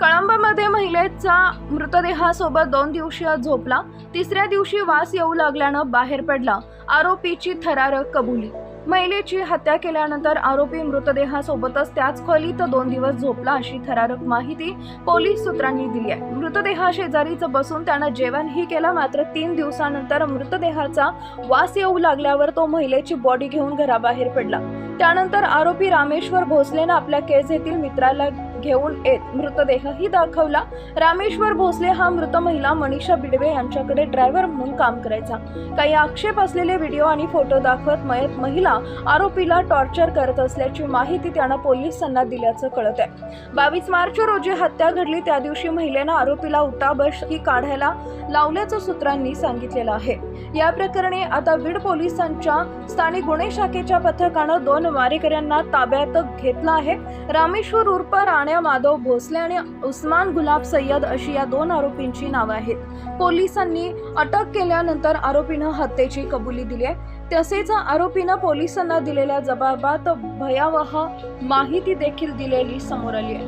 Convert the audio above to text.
कळंबामध्ये महिलेचा मृतदेहासोबत दोन दिवशी झोपला. तिसऱ्या दिवशी वास येऊ लागल्यानं बाहेर पडला. आरोपीची थरारक कबुली. महिलेची हत्या केल्यानंतर आरोपी मृतदेहासोबतच त्याच खोलीत दोन दिवस झोपला अशी थरारक माहिती पोलीस सूत्रांनी दिली आहे. मृतदेहाशेजारीच बसून त्यानं जेवणही केलं. मात्र तीन दिवसानंतर मृतदेहाचा वास येऊ लागल्यावर तो महिलेची बॉडी घेऊन घराबाहेर पडला. त्यानंतर आरोपी रामेश्वर भोसलेनं आपल्या केस येथील मित्राला घेऊन येत. मृतदेहही दाखवला. रामेश्वर भोसले हा मृत महिला मनीषा बिडवे यांच्याकडे ड्रायव्हर म्हणून काम करायचा. काही आक्षेप असलेले व्हिडिओ आणि फोटो दाखवत मयत महिला आरोपीला टॉर्चर करत असल्याची माहिती त्यानं पोलिसांना दिल्याचं कळत आहे. बावीस मार्च रोजी हत्या घडली. त्या दिवशी महिलेनं आरोपीला उताबश ही काढायला लावल्याचं सूत्रांनी सांगितलेलं आहे. या प्रकरणी आता बीड पोलिसांच्या स्थानिक गुन्हे शाखेच्या पथकानं दोन मारेकऱ्यांना ताब्यात घेतलं आहे. रामेश्वर उर्फ राण्या माधव भोसले आणि उस्मान गुलाब सय्यद अशी या दोन आरोपींची नावं आहेत. पोलिसांनी अटक केल्यानंतर आरोपीनं हत्येची कबुली दिली आहे. तसेच आरोपीनं पोलिसांना दिलेल्या जबाबात भयावह माहिती देखील दिलेली समोर आली आहे.